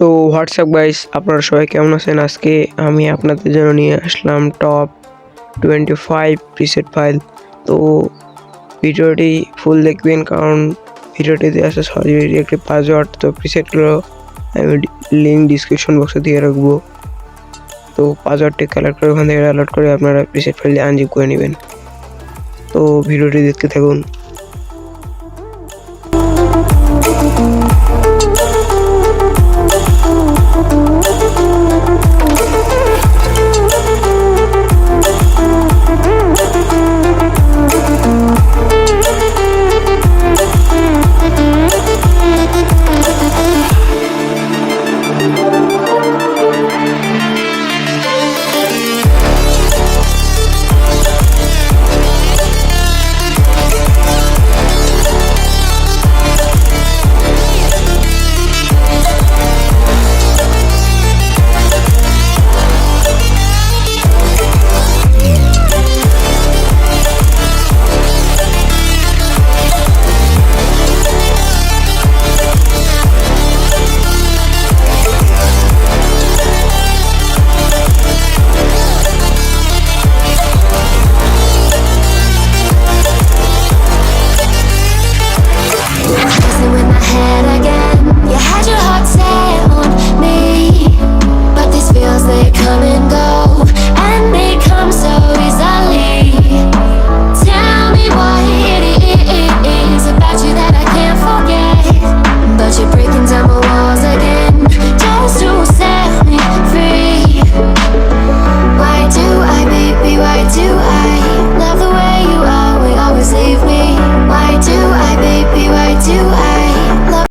তো WhatsApp guys আপনারা সবাই কেমন আছেন? আজকে আমি আপনাদের জন্য নিয়ে আসলাম top twenty five preset file তো ভিডিওটি ফুল দেখবেন কারণ ভিডিওটিতে আছে সরি একটি পাসওয়ার্ড তো প্রিসেটগুলো আমি লিঙ্ক ডিসক্রিপশন বক্সে দিয়ে রাখব। তো পাসওয়ার্ডটি কালেক্ট করে ওখান থেকে ডাউনলোড করে আপনারা প্রিসেট ফাইল দিয়ে আনজিপ করে নেবেন। তো ভিডিওটি দেখতে থাকুন।